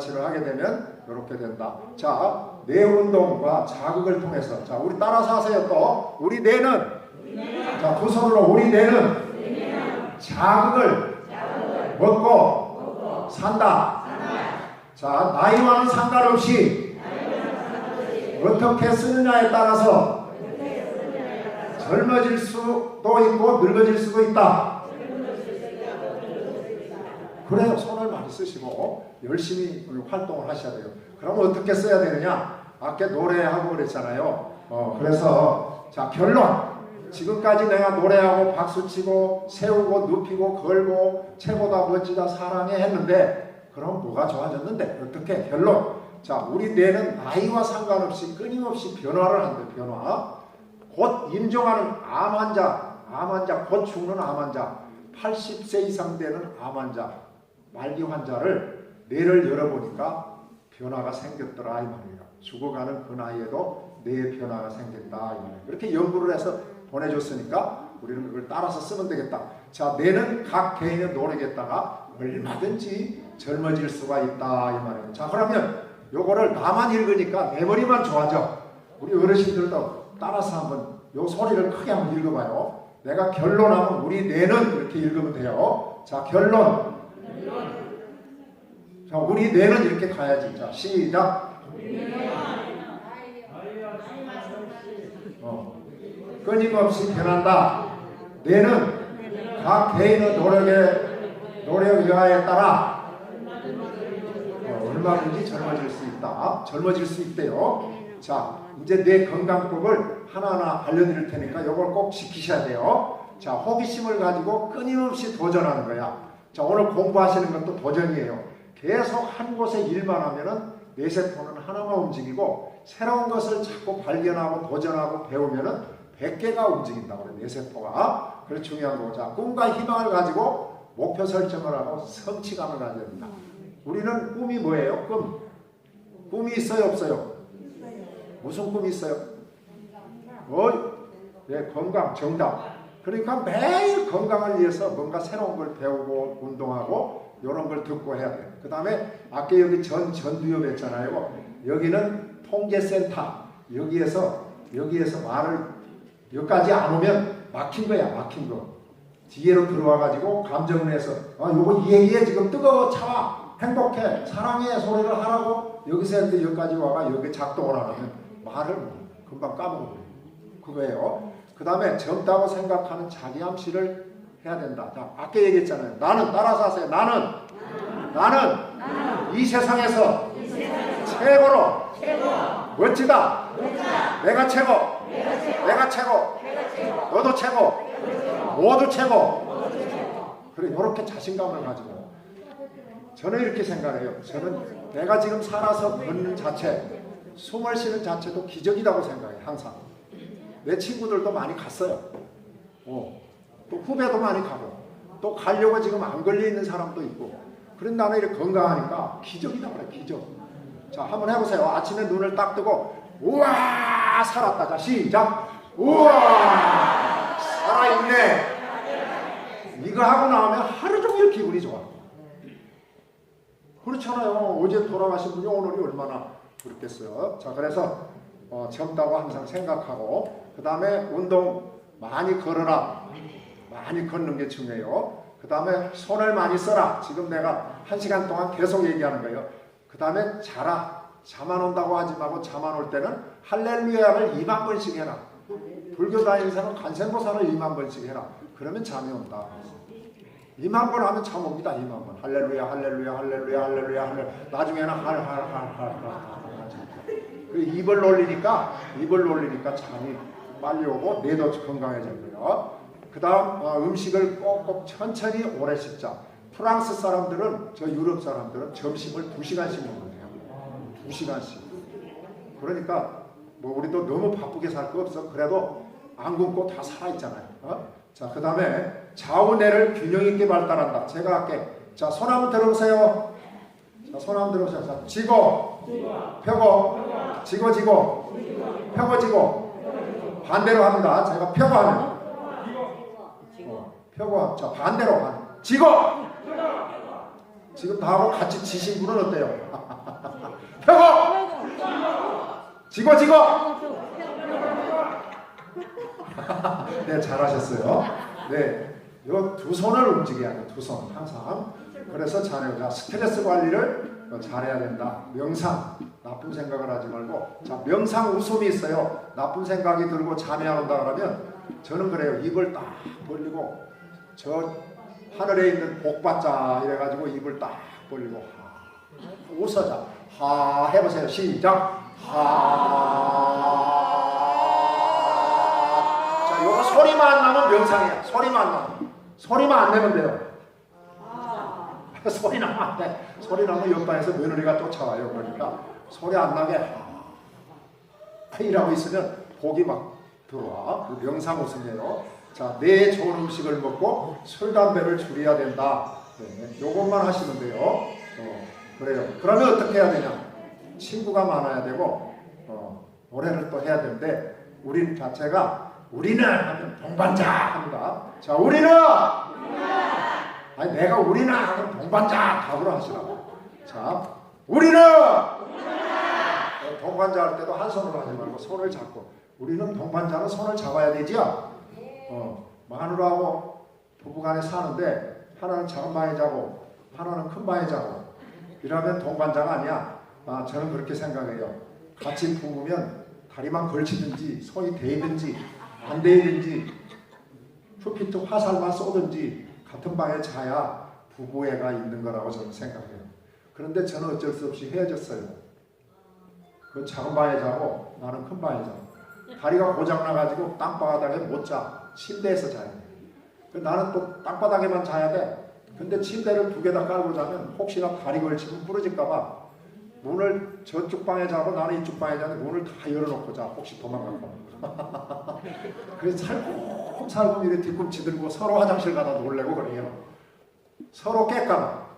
발치를 하게 되면 이렇게 된다. 자, 뇌 운동과 자극을 통해서 자, 우리 따라서 하세요 또. 우리 뇌는 자, 두 손으로 우리 뇌는 자극을 먹고 산다. 자, 나이와는 상관없이 어떻게 쓰느냐에 따라서 젊어질 수도 있고 늙어질 수도 있다. 그래요. 손을 많이 쓰시고 열심히 활동을 하셔야 돼요. 그럼 어떻게 써야 되느냐? 아까 노래하고 그랬잖아요. 어, 그래서 자 결론. 지금까지 내가 노래하고 박수치고 세우고 눕히고 걸고 최고다 멋지다 사랑해 했는데 그럼 뭐가 좋아졌는데 어떻게 결론 자 우리 뇌는 나이와 상관없이 끊임없이 변화를 한대 변화 곧 임종하는 암 환자 암 환자 곧 죽는 암 환자 80세 이상 되는 암 환자 말기 환자를 뇌를 열어보니까 변화가 생겼더라 이 말이에요 죽어가는 그 나이에도 뇌에 변화가 생겼다 이 말이에요 그렇게 연구를 해서 보내줬으니까 우리는 그걸 따라서 쓰면 되겠다. 자, 뇌는 각 개인의 노력에다가 얼마든지 젊어질 수가 있다 이 말이에요. 자, 그러면 요거를 나만 읽으니까 내 머리만 좋아져. 우리 어르신들도 따라서 한번 요 소리를 크게 한번 읽어봐요. 내가 결론하면 우리 뇌는 이렇게 읽으면 돼요. 자, 결론. 자, 우리 뇌는 이렇게 가야지. 자, 시작. 어. 끊임없이 변한다. 뇌는 각 개인의 노력에 노력 여하에 따라 어, 얼마든지 젊어질 수 있다. 젊어질 수 있대요. 자, 이제 뇌 건강법을 하나하나 알려드릴 테니까 이걸 꼭 지키셔야 돼요. 자, 호기심을 가지고 끊임없이 도전하는 거야. 자, 오늘 공부하시는 것도 도전이에요. 계속 한 곳에 일만 하면은 뇌세포는 하나만 움직이고 새로운 것을 자꾸 발견하고 도전하고 배우면은 100개가 움직인다 그래 뇌세포가 그래 중요한 거고 자 꿈과 희망을 가지고 목표 설정을 하고 성취감을 가져야 된다 우리는 꿈이 뭐예요? 꿈 꿈이 있어요 없어요? 무슨 꿈이 있어요? 뭐? 네, 건강 정답 그러니까 매일 건강을 위해서 뭔가 새로운 걸 배우고 운동하고 이런 걸 듣고 해야 돼. 그 다음에 아까 여기 전 전두엽 했잖아요. 여기는 통계센터 여기에서 여기에서 말을 여기까지 안 오면 막힌 거야 막힌 거. 뒤에로 들어와 가지고 감정을 해서 아 요거 이 얘기에 지금 뜨거워 차와 행복해 사랑해 소리를 하라고 여기서 여기까지 와가 여기 작동을 안 하면 말을 금방 까먹어 그거예요. 그 다음에 젊다고 생각하는 자기 암시를 해야 된다. 자, 아까 얘기했잖아요. 나는 따라서 하세요. 나는 나는 이 세상에서 최고로 멋지다. 내가 최고. 내가 최고. 너도 최고. 모두 최고. 그래 이렇게 자신감을 가지고 저는 이렇게 생각해요. 저는 내가 지금 살아서 걷는 자체, 숨을 쉬는 자체도 기적이라고 생각해요. 항상. 내 친구들도 많이 갔어요. 어. 또 후배도 많이 가고 또 가려고 지금 안 걸려 있는 사람도 있고 그런 나는 이렇게 건강하니까 기적이다 그래 기적. 자 한번 해보세요. 아침에 눈을 딱 뜨고 우와 살았다. 자 시작. 우와 살아있네. 이거 하고 나오면 하루 종일 기분이 좋아. 그렇잖아요. 어제 돌아가신 분이 오늘이 얼마나 그렇겠어요. 자 그래서 어, 젊다고 항상 생각하고 그 다음에 운동 많이 걸어라. 많이 걷는 게 중요해요. 그 다음에 손을 많이 써라. 지금 내가 한 시간 동안 계속 얘기하는 거예요. 그 다음에 자라. 잠안 온다고 하지 말고 잠 안 올 때는 할렐루야를 2만 번씩 해라. 불교 다니는 사람은 간센보살을 2만 번씩 해라. 그러면 잠이 온다. 2만 번 하면 잠 옵니다. 2만 번. 할렐루야, 할렐루야, 할렐루야, 할렐루야, 할렐루야. 나중에는 할할할할할 그 입을 놀리니까 입을 놀리니까 잠이 빨리 오고 뇌도 건강해져요. 그 다음 어, 음식을 꼭꼭 천천히 오래 씹자. 프랑스 사람들은 저 유럽 사람들은 점심을 두 시간씩 먹는데요. 두 시간씩. 그러니까 뭐 우리도 너무 바쁘게 살 거 없어. 그래도 안 굶고 다 살아 있잖아요. 어? 자, 그 다음에 좌우뇌를 균형 있게 발달한다. 제가 할게. 자, 손 한번 들어보세요. 자, 손 한번 들어보세요. 자, 지고, 펴고, 지고, 지고, 펴고, 지고. 반대로 합니다. 제가 펴고 하면. 어, 펴고, 자, 반대로. 반. 지고! 지금 나하고 같이 지신 분은 어때요? 펴고! 지고 지고! 네 잘하셨어요. 네, 요 두 손을 움직여야 돼. 두 손 항상. 그래서 자녀가 스트레스 관리를 잘해야 된다. 명상 나쁜 생각을 하지 말고 자 명상 웃음이 있어요. 나쁜 생각이 들고 잠이 안 온다 그러면 저는 그래요. 입을 딱 벌리고 저 하늘에 있는 복받자 이래가지고 입을 딱 벌리고 하. 웃어자 하 해보세요. 시작 하. 자 요거 소리만 안 나면 명상이야. 소리만 안 나면 소리만 안 내면 돼요. 소리 나면 안 돼. 소리 나면 옆방에서 며느리가 쫓아와요. 그러니까 소리 안 나게 하 이라고 있으면 복이 막 들어와. 그 명상 웃음이에요. 자, 내 좋은 음식을 먹고 술 담배를 줄여야 된다. 네, 요것만 하시면 돼요. 어, 그래요. 그러면 어떻게 해야 되냐? 친구가 많아야 되고 어, 노래를 또 해야 되는데 우린 자체가 우리는 동반자 합니다. 자, 우리는 아니 내가 우리는 하면 동반자 답으로 하시라고. 자, 우리는 어, 동반자 할 때도 한 손으로 하지 말고 손을 잡고 우리는 동반자는 손을 잡아야 되지요. 어, 마누라하고 부부간에 사는데 하나는 작은 방에 자고 하나는 큰 방에 자고 이러면 동반자가 아니야. 아, 저는 그렇게 생각해요. 같이 부으면 다리만 걸치든지 손이 대든지 안 대든지 푸피트 화살만 쏘든지 같은 방에 자야 부부애가 있는 거라고 저는 생각해요. 그런데 저는 어쩔 수 없이 헤어졌어요. 그 작은 방에 자고 나는 큰 방에 자고 다리가 고장 나가지고 땅바닥에 못 자. 침대에서 자야 돼. 그 나는 또 땅바닥에만 자야 돼. 근데 침대를 두 개 다 깔고 자면 혹시나 다리 걸치면 부러질까봐 문을 저쪽 방에 자고 나는 이쪽 방에 자는데 문을 다 열어놓고 자. 혹시 도망갈까 그래서 살금살금 이렇게 뒤꿈치 들고 서로 화장실 가다 놀래고 그래요. 서로 깰까봐.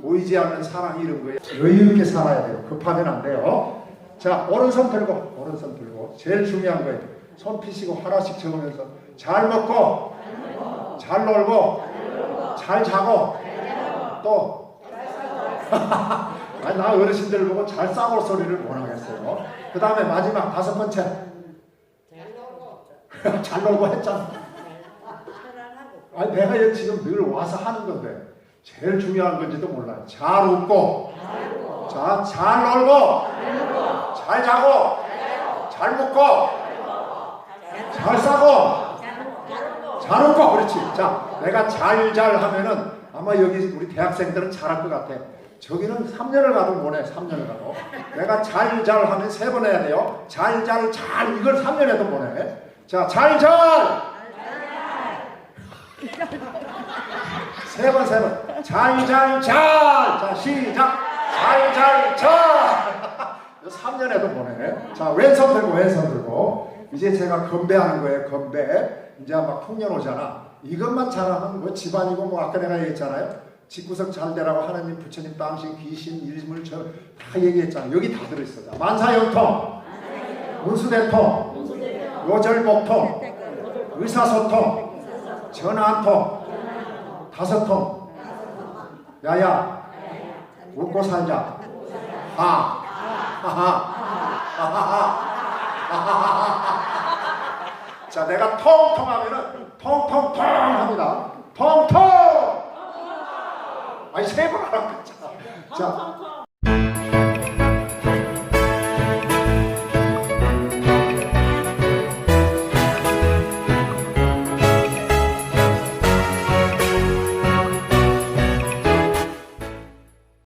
보이지 않는 사랑 이런 거에 여유 있게 살아야 돼요. 급하면 안 돼요. 자, 오른손 들고, 오른손 들고. 제일 중요한 거예요. 손 피시고 하나씩 적으면서 잘 먹고, 잘 놀고, 잘 자고, 또. 아니, 나 어르신들 보고 잘 싸고 소리를 못 하겠어요. 그 다음에 마지막 다섯 번째. 잘 놀고 했잖아. 아니, 내가 지금 늘 와서 하는 건데, 제일 중요한 건지도 몰라요. 잘 웃고, 자, 잘 놀고, 잘 자고, 잘 먹고, 잘 싸고, 잘 웃고, 그렇지. 자, 내가 잘 잘 하면은 아마 여기 우리 대학생들은 잘할 것 같아. 저기는 3년을 가도 못해, 3년을 가도. 내가 잘 잘 하면 세 번 해야 돼요. 잘 잘 잘, 이걸 3년 해도 못해. 자, 잘 잘! 세 번, 세 번. 잘, 잘, 잘! 자, 시작! 잘, 잘, 잘! 3년 해도 보내. 자, 왼손 들고, 왼손 들고. 이제 제가 건배하는 거예요, 건배. 이제 막 풍년 오잖아. 이것만 잘하면 뭐 집안이고 뭐 아까 내가 얘기했잖아요. 집구석 잘 되라고 하나님, 부처님, 당신, 귀신, 일물, 저다 얘기했잖아. 여기 다 들어있어. 자, 만사형통, 문수대통, 요절복통, 의사소통, 전화한통, 다섯 통. 야야, 웃고 살자. 하, 하하, 하하하, 하하하. 자, 내가 통통 하면은 통통통 합니다. 통통! 아니, 세번 하라고 했잖아. 자,